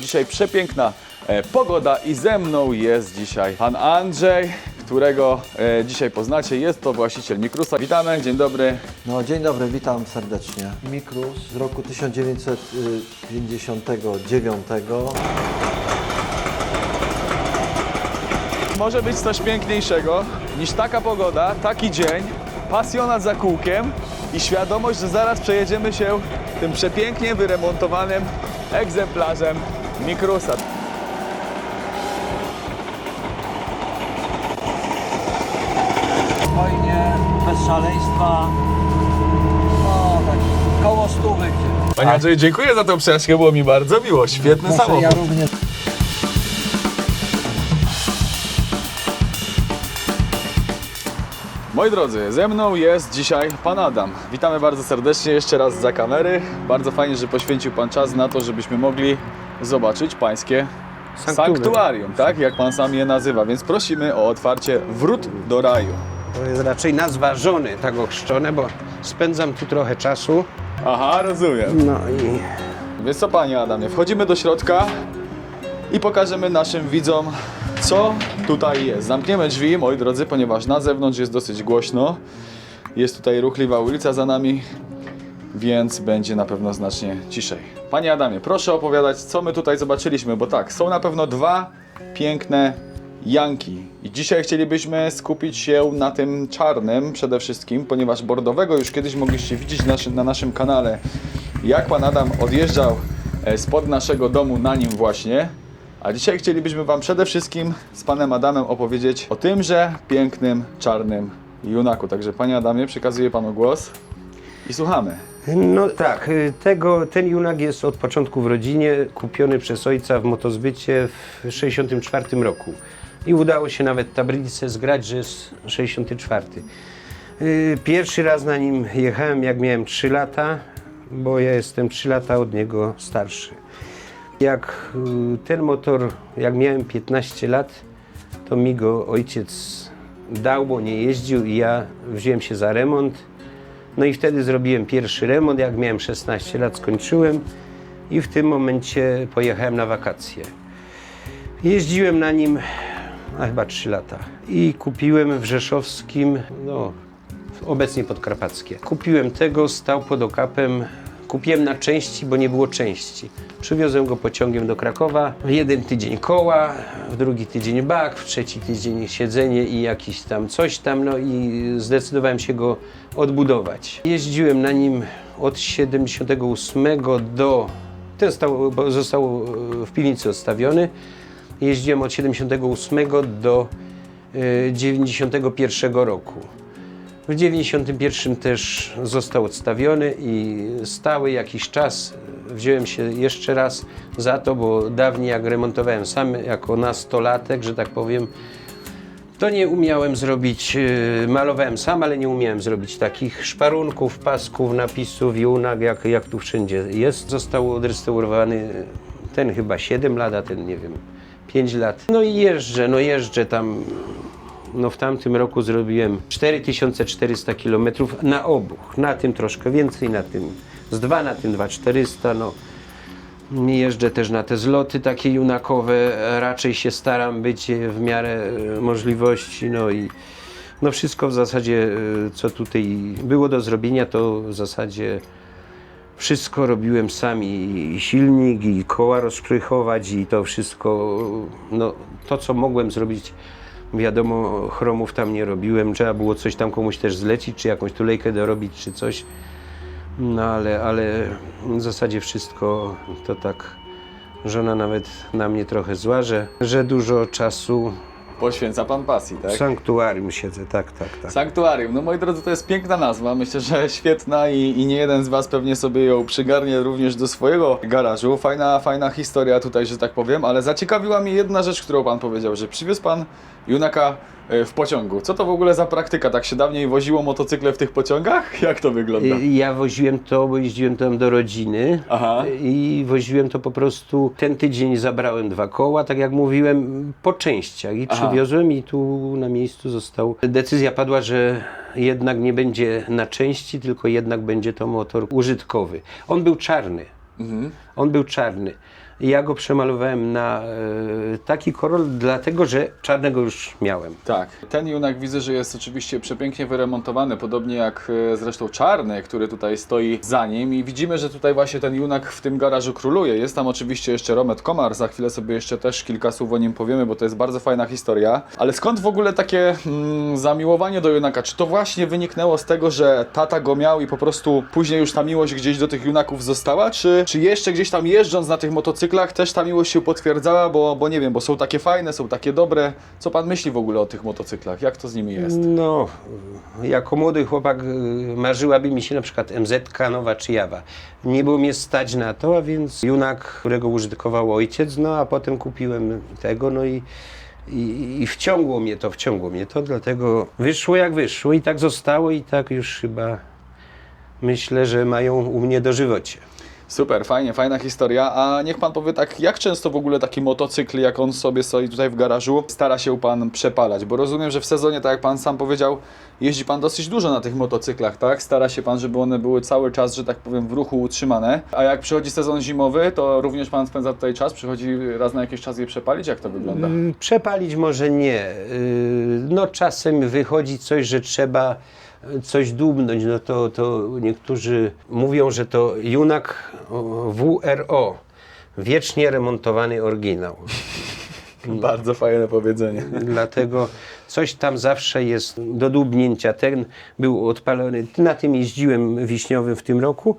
Dzisiaj przepiękna e, pogoda i ze mną jest dzisiaj pan Andrzej, którego e, dzisiaj poznacie. Jest to właściciel Mikrusa. Witamy, dzień dobry. No, dzień dobry, witam serdecznie. Mikrus z roku 1959. Może być coś piękniejszego niż taka pogoda, taki dzień, pasjonat za kółkiem i świadomość, że zaraz przejedziemy się tym przepięknie wyremontowanym egzemplarzem Mikrusa. Spokojnie, bez szaleństwa. No, tak koło stówy gdzie. Panie Andrzej, dziękuję za tę przejażdżkę, było mi bardzo miło. Świetny Proszę, samochód. ja również. Moi drodzy, ze mną jest dzisiaj Pan Adam. Witamy bardzo serdecznie jeszcze raz za kamery. Bardzo fajnie, że poświęcił Pan czas na to, żebyśmy mogli zobaczyć Pańskie Sanktuarium. sanktuarium, tak? Jak Pan sam je nazywa. Więc prosimy o otwarcie wrót do raju. To jest raczej nazwa żony tak ochrzczone, bo spędzam tu trochę czasu. Aha, rozumiem. No i Więc co Panie Adamie, wchodzimy do środka i pokażemy naszym widzom, co tutaj jest. Zamkniemy drzwi, moi drodzy, ponieważ na zewnątrz jest dosyć głośno. Jest tutaj ruchliwa ulica za nami, więc będzie na pewno znacznie ciszej. Panie Adamie, proszę opowiadać, co my tutaj zobaczyliśmy, bo tak, są na pewno dwa piękne Janki. I dzisiaj chcielibyśmy skupić się na tym czarnym przede wszystkim, ponieważ bordowego już kiedyś mogliście widzieć na naszym kanale, jak pan Adam odjeżdżał e, spod naszego domu na nim właśnie. A dzisiaj chcielibyśmy Wam przede wszystkim z panem Adamem opowiedzieć o tymże pięknym czarnym junaku. Także panie Adamie, przekazuję panu głos i słuchamy. no tak, y, tego, ten junak jest od początku w rodzinie, kupiony przez ojca w motozbycie w 64 roku. I udało się nawet tablicę zgrać, że jest 64. Y, Pierwszy raz na nim jechałem jak miałem 3 lata, bo ja jestem 3 lata od niego starszy. Jak y, ten motor, jak miałem 15 lat, to mi go ojciec dał, bo nie jeździł i ja wziąłem się za remont. No i wtedy zrobiłem pierwszy remont, jak miałem 16 lat skończyłem i w tym momencie pojechałem na wakacje. Jeździłem na nim a chyba 3 lata i kupiłem w Rzeszowskim, no obecnie podkarpackie. Kupiłem tego, stał pod okapem. Kupiłem na części, bo nie było części. Przywiozłem go pociągiem do Krakowa. W jeden tydzień koła, w drugi tydzień bak, w trzeci tydzień siedzenie i jakiś tam coś tam. No i zdecydowałem się go odbudować. Jeździłem na nim od 78 do... Ten stał, został e, w piwnicy odstawiony. Jeździłem od 78 do e, 91 roku. W 91 też został odstawiony i stały jakiś czas. Wziąłem się jeszcze raz za to, bo dawniej jak remontowałem sam jako nastolatek, że tak powiem, to nie umiałem zrobić, yy, malowałem sam, ale nie umiałem zrobić takich szparunków, pasków, napisów, junak, jak, jak tu wszędzie jest. Został odrestaurowany ten chyba 7 lat, a ten nie wiem, 5 lat. No i jeżdżę, no jeżdżę tam no w tamtym roku zrobiłem 4400 km na obuch. Na tym troszkę więcej, na tym z dwa, na tym 2400. No. Jeżdżę też na te zloty takie junakowe. Raczej się staram być w miarę e, możliwości. No i no wszystko w zasadzie, e, co tutaj było do zrobienia, to w zasadzie wszystko robiłem sam i silnik, i koła rozkrychować, i to wszystko, no to co mogłem zrobić, wiadomo, chromów tam nie robiłem, trzeba było coś tam komuś też zlecić, czy jakąś tulejkę dorobić, czy coś, no ale, ale w zasadzie wszystko to tak, żona nawet na mnie trochę zła, że, że dużo czasu Poświęca pan pasji, tak? w sanktuarium siedzę, tak, tak, tak. Sanktuarium. No moi drodzy, to jest piękna nazwa. Myślę, że świetna i, i nie jeden z Was pewnie sobie ją przygarnie również do swojego garażu. Fajna, fajna historia tutaj, że tak powiem, ale zaciekawiła mnie jedna rzecz, którą Pan powiedział, że przywiózł Pan Junaka w pociągu. Co to w ogóle za praktyka? Tak się dawniej woziło motocykle w tych pociągach? Jak to wygląda? Ja woziłem to, bo jeździłem tam do rodziny Aha. i woziłem to po prostu. Ten tydzień zabrałem dwa koła, tak jak mówiłem, po częściach i Aha. przywiozłem i tu na miejscu został. Decyzja padła, że jednak nie będzie na części, tylko jednak będzie to motor użytkowy. On był czarny. Mhm. On był czarny. Ja go przemalowałem na e, taki kolor, dlatego że czarnego już miałem. Tak. Ten junak widzę, że jest oczywiście przepięknie wyremontowany, podobnie jak e, zresztą czarny, który tutaj stoi za nim i widzimy, że tutaj właśnie ten junak w tym garażu króluje. Jest tam oczywiście jeszcze Romet Komar, za chwilę sobie jeszcze też kilka słów o nim powiemy, bo to jest bardzo fajna historia. Ale skąd w ogóle takie mm, zamiłowanie do junaka? Czy to właśnie wyniknęło z tego, że tata go miał i po prostu później już ta miłość gdzieś do tych junaków została? Czy, czy jeszcze gdzieś tam jeżdżąc na tych motocyklach też ta miłość się potwierdzała? Bo, bo nie wiem, bo są takie fajne, są takie dobre. Co pan myśli w ogóle o tych motocyklach? Jak to z nimi jest? No, jako młody chłopak y, marzyłaby mi się na przykład MZ nowa czy Jawa. Nie było mnie stać na to, a więc Junak, którego użytkował ojciec, no a potem kupiłem tego, no i, i, i wciągło mnie to, wciągło mnie to, dlatego wyszło jak wyszło i tak zostało i tak już chyba myślę, że mają u mnie dożywocie. Super, fajnie, fajna historia. A niech pan powie tak, jak często w ogóle taki motocykl, jak on sobie stoi tutaj w garażu, stara się pan przepalać? Bo rozumiem, że w sezonie, tak jak pan sam powiedział, jeździ pan dosyć dużo na tych motocyklach, tak? Stara się pan, żeby one były cały czas, że tak powiem, w ruchu utrzymane. A jak przychodzi sezon zimowy, to również pan spędza tutaj czas? Przychodzi raz na jakiś czas je przepalić? Jak to wygląda? Y, Przepalić może nie. Y, No czasem wychodzi coś, że trzeba coś dłubnąć. No to, to niektórzy mówią, że to Junak WRO. Wiecznie remontowany oryginał. Bardzo fajne powiedzenie. Dlatego coś tam zawsze jest do dłubnięcia. Ten był odpalony, na tym jeździłem wiśniowym w tym roku,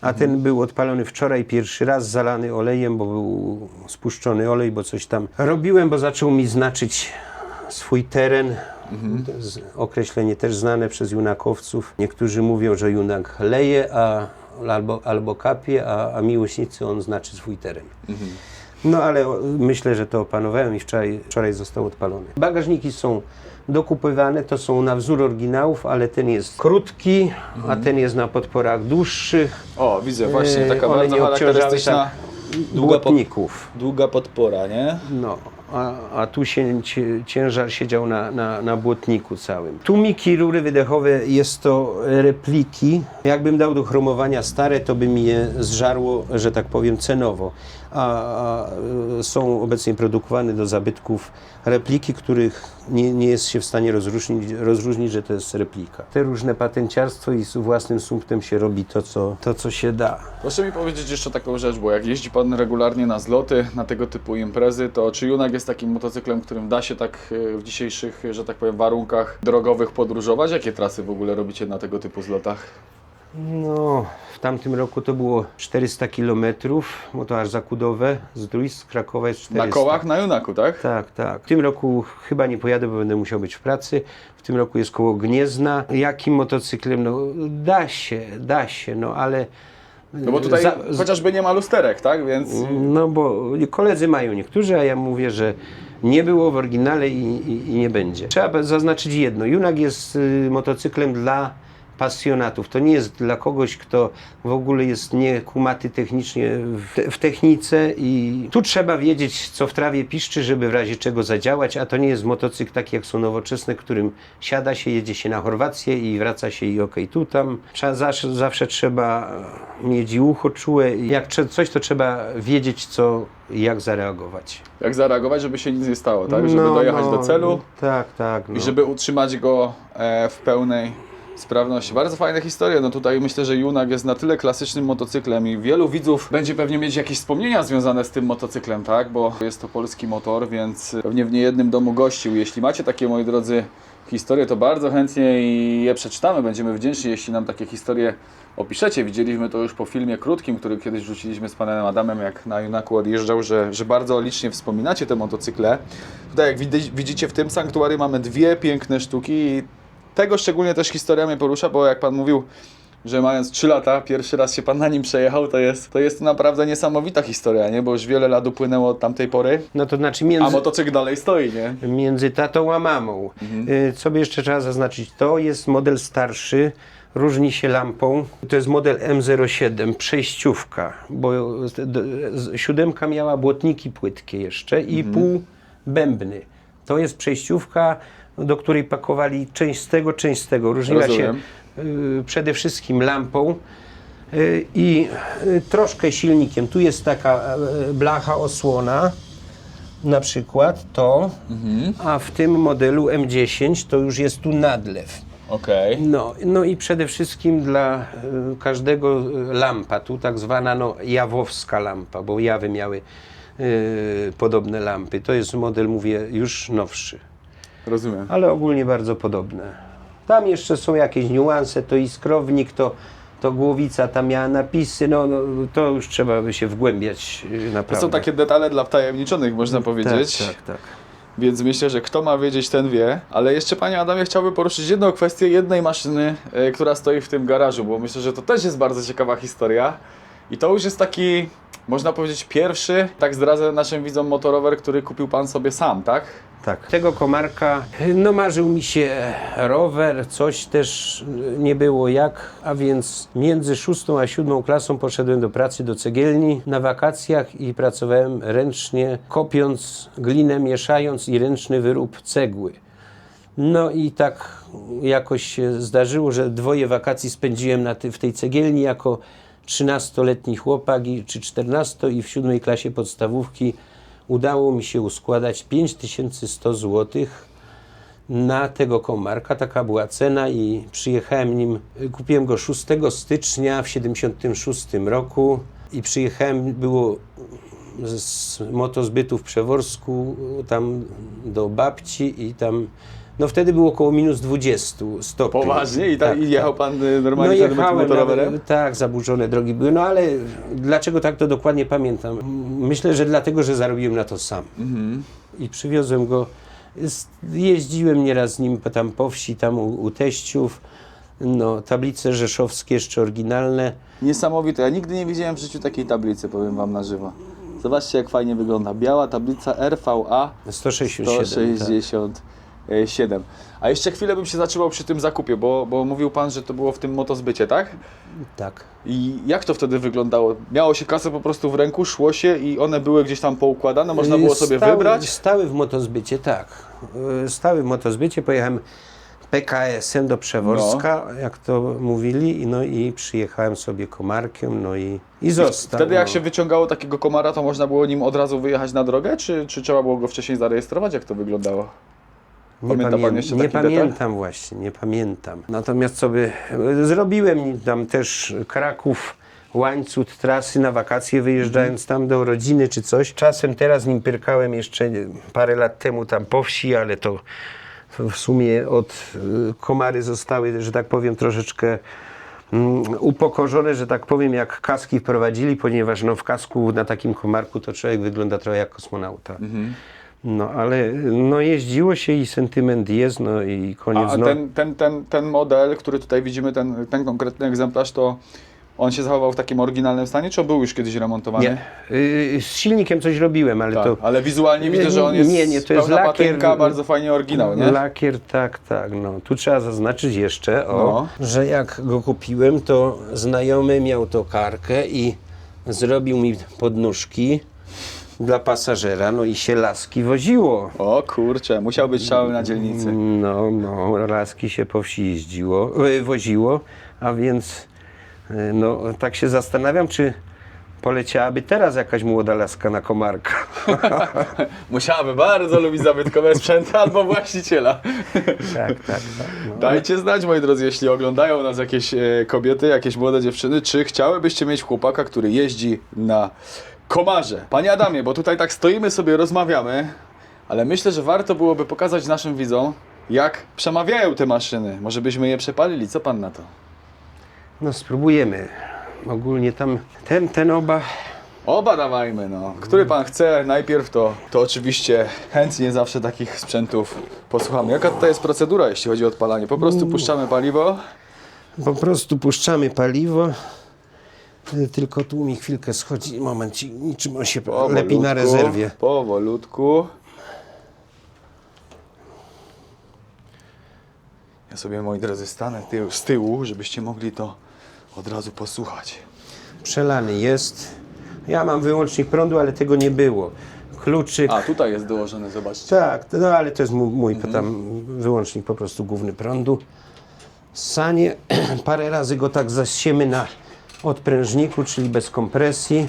a ten był odpalony wczoraj pierwszy raz, zalany olejem, bo był spuszczony olej, bo coś tam robiłem, bo zaczął mi znaczyć swój teren. To jest określenie też znane przez junakowców. Niektórzy mówią, że junak leje a, albo, albo kapie, a, a miłośnicy on znaczy swój teren. No ale myślę, że to opanowałem i wczoraj, wczoraj został odpalony. Bagażniki są dokupywane, to są na wzór oryginałów, ale ten jest krótki, a ten jest na podporach dłuższych. O, widzę, właśnie E, taka one bardzo charakterystyczna tak długa, pod, długa podpora, nie? No, a, a tu się ciężar siedział na, na, na błotniku całym. Tłumiki, rury wydechowe, jest to repliki. Jakbym dał do chromowania stare, to by mi je zżarło, że tak powiem, cenowo. A, a y, są obecnie produkowane do zabytków repliki, których nie, nie jest się w stanie rozróżnić, rozróżnić, że to jest replika. Te różne patenciarstwo i z własnym sumptem się robi to, co, to, co się da. Proszę mi powiedzieć jeszcze taką rzecz, bo jak jeździ Pan regularnie na zloty, na tego typu imprezy, to czy Junak jest takim motocyklem, którym da się tak e, w dzisiejszych, że tak powiem, warunkach drogowych podróżować? Jakie trasy w ogóle robicie na tego typu zlotach? No, w tamtym roku to było 400 km, bo to aż zakudowe, z Druisk, z Krakowa jest 400. Na kołach na Junaku, tak? Tak, tak. W tym roku chyba nie pojadę, bo będę musiał być w pracy. W tym roku jest koło Gniezna. Jakim motocyklem? No, da się, da się, no ale... No bo tutaj za- chociażby nie ma lusterek, tak? Więc No bo koledzy mają niektórzy, a ja mówię, że nie było w oryginale i, i, i nie będzie. Trzeba zaznaczyć jedno. Junak jest y, motocyklem dla pasjonatów. To nie jest dla kogoś, kto w ogóle jest niekumaty technicznie w, w technice i tu trzeba wiedzieć, co w trawie piszczy, żeby w razie czego zadziałać, a to nie jest motocykl taki, jak są nowoczesne, którym siada się, jedzie się na Chorwację i wraca się i okej, tu, tam. Trzeba, zawsze, zawsze trzeba mieć i ucho czułe. i Jak coś, to trzeba wiedzieć, co jak zareagować. jak zareagować, żeby się nic nie stało, tak? Żeby No, dojechać no, do celu Tak, tak. No. i żeby utrzymać go e, w pełnej sprawności. Bardzo fajna historia. No tutaj myślę, że Junak jest na tyle klasycznym motocyklem i wielu widzów będzie pewnie mieć jakieś wspomnienia związane z tym motocyklem, tak? Bo jest to polski motor, więc pewnie w niejednym domu gościł. Jeśli macie takie, moi drodzy, historie, to bardzo chętnie je przeczytamy. Będziemy wdzięczni, jeśli nam takie historie opiszecie. Widzieliśmy to już po filmie krótkim, który kiedyś rzuciliśmy z panem Adamem, jak na Junaku odjeżdżał, że, że bardzo licznie wspominacie te motocykle. Tutaj jak widzi- widzicie w tym sanktuarium mamy dwie piękne sztuki i tego szczególnie też historia mnie porusza, bo jak pan mówił, że mając 3 lata, pierwszy raz się pan na nim przejechał, to jest, to jest naprawdę niesamowita historia, nie? Bo już wiele lat upłynęło od tamtej pory, no to znaczy a między... motocykl dalej stoi, nie? między tatą a mamą. Y, Co by jeszcze trzeba zaznaczyć? To jest model starszy, różni się lampą. To jest model M07, przejściówka, bo z- d- z- siódemka miała błotniki płytkie jeszcze i pół bębny. To jest przejściówka, do której pakowali część z tego, część z tego. Różniła Rozumiem. się y, przede wszystkim lampą. Y, I y, troszkę silnikiem. Tu jest taka y, blacha osłona, na przykład to, a w tym modelu M10 to już jest tu nadlew. Okej. No, no i przede wszystkim dla y, każdego y, lampa, tu tak zwana no, jawowska lampa, bo jawy miały y, podobne lampy. To jest model, mówię, już nowszy, Rozumiem. ale ogólnie bardzo podobne. Tam jeszcze są jakieś niuanse, to iskrownik, to, to głowica tam miała napisy, no, no to już trzeba by się wgłębiać y, To naprawdę. są takie detale dla wtajemniczonych, można powiedzieć. Tak, tak, tak. Więc myślę, że kto ma wiedzieć, ten wie. Ale jeszcze, panie Adamie, chciałbym poruszyć jedną kwestię jednej maszyny, e, która stoi w tym garażu, bo myślę, że to też jest bardzo ciekawa historia. I to już jest taki, można powiedzieć, pierwszy, tak zdradzę naszym widzom, motorower, który kupił pan sobie sam, tak? Tak. Tego komarka, no marzył mi się rower, coś też nie było jak, a więc między szóstą a siódmą klasą poszedłem do pracy do cegielni na wakacjach i pracowałem ręcznie, kopiąc glinę, mieszając i ręczny wyrób cegły. No i tak jakoś się zdarzyło, że dwoje wakacji spędziłem na ty, w tej cegielni jako 13-letni chłopak czy 14 i w siódmej klasie podstawówki udało mi się uskładać 5100 zł na tego komarka. Taka była cena i przyjechałem nim, kupiłem go 6 stycznia w 76 roku i przyjechałem, było z motozbytu w Przeworsku tam do babci i tam no wtedy było około minus 20 stopni. Poważnie? I, ta, Tak, i jechał tak. pan y, normalnie No jechałem, motorowerem? nawet- tak, zaburzone drogi były, no ale dlaczego tak to dokładnie pamiętam? Myślę, że dlatego, że zarobiłem na to sam. Mhm. I przywiozłem go, jeździłem nieraz z nim tam po wsi, tam u, u teściów, no tablice rzeszowskie jeszcze oryginalne. Niesamowite. Ja nigdy nie widziałem w życiu takiej tablicy, powiem wam na żywo. Zobaczcie, jak fajnie wygląda. Biała tablica RVA 167. 167. A jeszcze chwilę bym się zatrzymał przy tym zakupie, bo, bo mówił pan, że to było w tym motozbycie, tak? Tak. I jak to wtedy wyglądało? Miało się kasę po prostu w ręku, szło się i one były gdzieś tam poukładane, można było sobie stały, wybrać? Stały w motozbycie, tak. Y, Stały w motozbycie, pojechałem PKS-em do Przeworska, No. jak to mówili, i no i przyjechałem sobie komarkiem, no i, i został. Wtedy jak no. się wyciągało takiego komara, to można było nim od razu wyjechać na drogę, czy, czy trzeba było go wcześniej zarejestrować? Jak to wyglądało? Pan jeszcze nie taki detal? pamiętam właśnie, nie pamiętam. Natomiast sobie zrobiłem tam też Kraków, łańcuch trasy na wakacje wyjeżdżając tam do rodziny czy coś. Czasem teraz nim pyrkałem jeszcze parę lat temu tam po wsi, ale to w sumie od y, komary zostały, że tak powiem, troszeczkę mm, upokorzone, że tak powiem, jak kaski wprowadzili, ponieważ no, w kasku na takim komarku to człowiek wygląda trochę jak kosmonauta. Mhm. No ale no jeździło się i sentyment jest, no i koniec. A no, ten, ten, ten, ten model, który tutaj widzimy, ten, ten konkretny egzemplarz, to on się zachował w takim oryginalnym stanie, czy on był już kiedyś remontowany? nie. Y, z silnikiem coś robiłem, ale Tak, to. ale wizualnie Nie, widzę, że on jest nie, nie, to jest lakier. patynka, bardzo fajnie oryginał, nie? Lakier, tak, tak. No. Tu trzeba zaznaczyć jeszcze, o, No. że jak go kupiłem, to znajomy miał tokarkę i zrobił mi podnóżki dla pasażera, no i się laski woziło. O kurczę, musiał być szałem na dzielnicy. No, no, laski się po wsi jeździło, y, woziło, a więc y, no, tak się zastanawiam, czy poleciałaby teraz jakaś młoda laska na komarka. Musiałaby bardzo lubić zabytkowe sprzęty albo właściciela. tak, tak, tak. No. Dajcie znać, moi drodzy, jeśli oglądają nas jakieś e, kobiety, jakieś młode dziewczyny, czy chciałybyście mieć chłopaka, który jeździ na komarze. Panie Adamie, bo tutaj tak stoimy sobie, rozmawiamy, ale myślę, że warto byłoby pokazać naszym widzom, jak przemawiają te maszyny. Może byśmy je przepalili, co pan na to? no spróbujemy. Ogólnie tam ten, ten oba Oba dawajmy, no. Który pan chce najpierw, to, to oczywiście chętnie zawsze takich sprzętów posłuchamy. Jaka tutaj jest procedura, jeśli chodzi o odpalanie? Po prostu puszczamy paliwo. po prostu puszczamy paliwo. Tylko tu mi chwilkę schodzi, moment, niczym on się lepi na Powolutku, rezerwie. Powolutku. Ja sobie, moi drodzy, stanę tył, z tyłu, żebyście mogli to od razu posłuchać. Przelany jest. Ja mam wyłącznik prądu, ale tego nie było. Kluczyk. A, tutaj jest dołożony, zobaczcie. Tak, no ale to jest mój, mój tam wyłącznik po prostu główny prądu. Sanie, parę razy go tak zasiemy na odprężniku, czyli bez kompresji.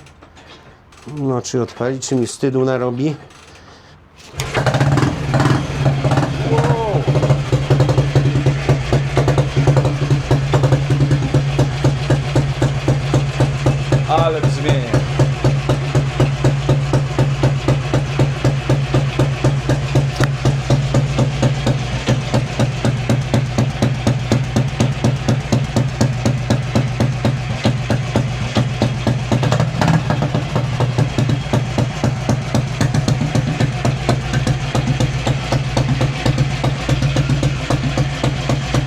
No, czy odpali, czy mi wstydu narobi.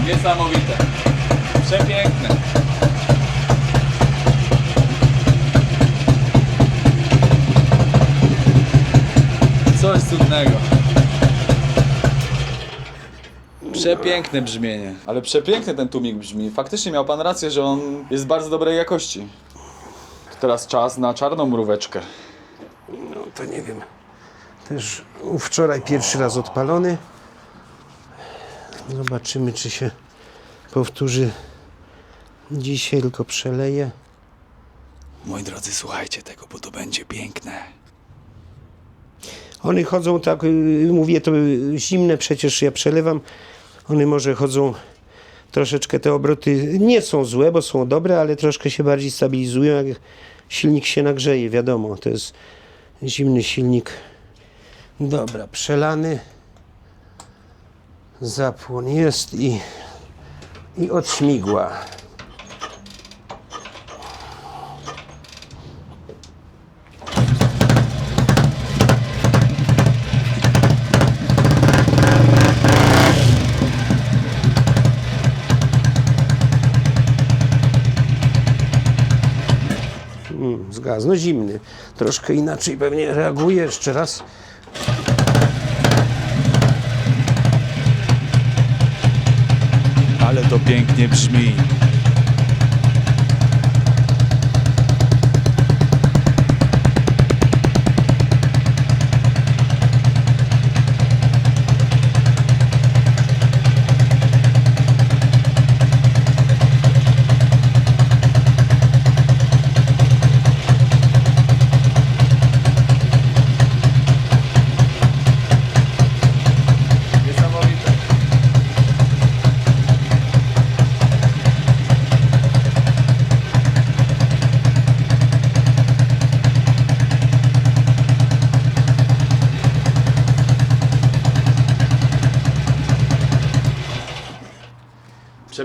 Niesamowite. Przepiękne. Coś cudnego. Przepiękne brzmienie. Ale przepiękny ten tłumik brzmi. Faktycznie miał pan rację, że on jest bardzo dobrej jakości. To teraz czas na czarną mróweczkę. No to nie wiem. Też wczoraj pierwszy raz odpalony. Zobaczymy, czy się powtórzy dzisiaj, tylko przeleję. Moi drodzy, słuchajcie tego, bo to będzie piękne. One chodzą tak, y, mówię to zimne, przecież ja przelewam. One może chodzą troszeczkę te obroty nie są złe, bo są dobre, ale troszkę się bardziej stabilizują, jak silnik się nagrzeje, wiadomo, to jest zimny silnik. Dobra, przelany. Zapłon jest i, i od śmigła. Mm, z gaz, no zimny. Troszkę inaczej pewnie reaguje. Jeszcze raz. Ale to pięknie brzmi.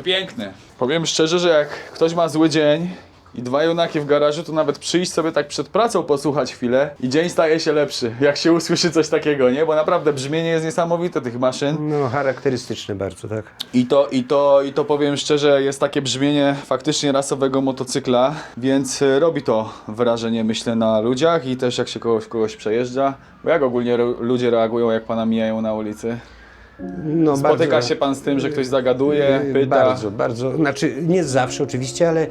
Przepiękne. Powiem szczerze, że jak ktoś ma zły dzień i dwa junaki w garażu, to nawet przyjść sobie tak przed pracą posłuchać chwilę i dzień staje się lepszy, jak się usłyszy coś takiego, nie? Bo naprawdę brzmienie jest niesamowite tych maszyn. No, charakterystyczne bardzo, tak. I to, i to, i to powiem szczerze, jest takie brzmienie faktycznie rasowego motocykla, więc y, robi to wrażenie, myślę, na ludziach i też jak się kogoś, kogoś przejeżdża. Bo jak ogólnie ro- ludzie reagują, jak pana mijają na ulicy? No, Spotyka bardzo- się pan z tym, że ktoś zagaduje, Yy, pyta. Bardzo, bardzo. Znaczy nie zawsze oczywiście, ale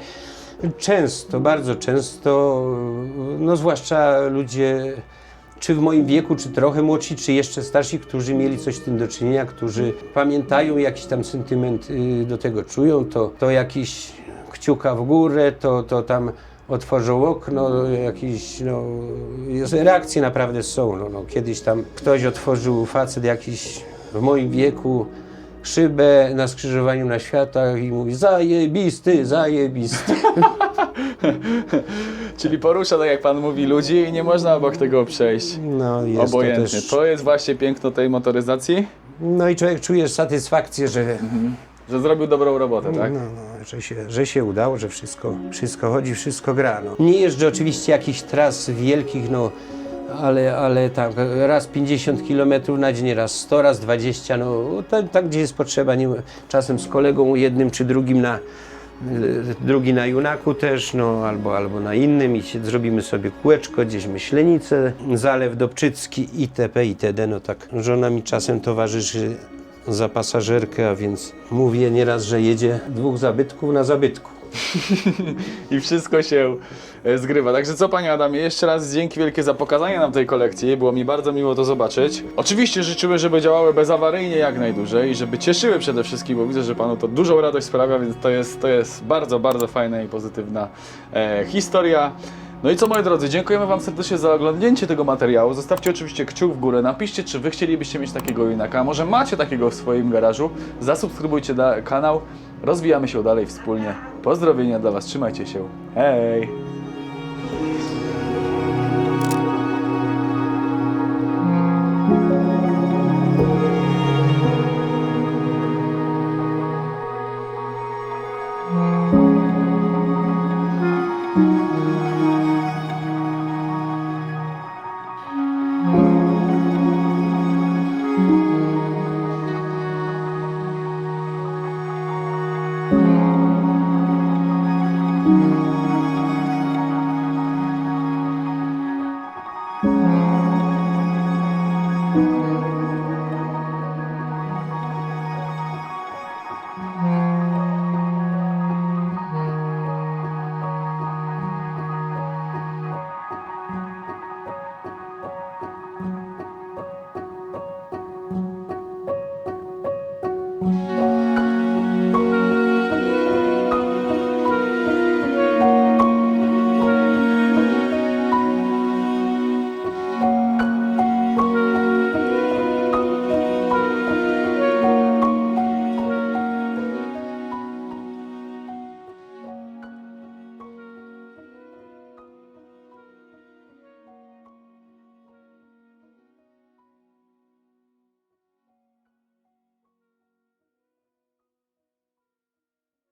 często, bardzo często, no zwłaszcza ludzie czy w moim wieku, czy trochę młodsi, czy jeszcze starsi, którzy mieli coś z tym do czynienia, którzy pamiętają jakiś tam sentyment y, do tego czują, to, to jakiś kciuka w górę, to, to tam otworzą okno, jakieś, no, reakcje naprawdę są. No, no, kiedyś tam ktoś otworzył, facet jakiś w moim wieku, szybę na skrzyżowaniu na światach i mówi zajebisty, zajebisty. Czyli porusza, tak jak pan mówi, ludzi i nie można obok tego przejść. No, jest to Obojętnie. też... To jest właśnie piękno tej motoryzacji, No i człowiek czuje satysfakcję, że, że zrobił dobrą robotę, tak? no, no, że, się, że się udało, że wszystko, wszystko chodzi, wszystko gra. No. Nie jeżdżę oczywiście jakichś tras wielkich, no, ale, ale tak, raz 50 km na dzień, raz 100, raz 20, no tak, tak gdzie jest potrzeba, nie, czasem z kolegą jednym czy drugim na, y, drugi na Junaku też, no albo, albo na innym i się, zrobimy sobie kółeczko, gdzieś Myślenicę, Zalew Dobczycki itp. itd. No tak, żona mi czasem towarzyszy za pasażerkę, a więc mówię nieraz, że jedzie dwóch zabytków na zabytku. I wszystko się e, zgrywa. Także co Panie Adamie, jeszcze raz dzięki wielkie za pokazanie nam tej kolekcji. Było mi bardzo miło to zobaczyć. Oczywiście życzymy, żeby działały bezawaryjnie jak najdłużej i żeby cieszyły przede wszystkim, bo widzę, że Panu to dużą radość sprawia, więc to jest, to jest bardzo, bardzo fajna i pozytywna e, historia. No i co moi drodzy, dziękujemy Wam serdecznie za oglądnięcie tego materiału. Zostawcie oczywiście kciuk w górę, napiszcie czy Wy chcielibyście mieć takiego Junaka, a może macie takiego w swoim garażu. Zasubskrybujcie kanał, rozwijamy się dalej wspólnie. Pozdrowienia dla Was, trzymajcie się, hej!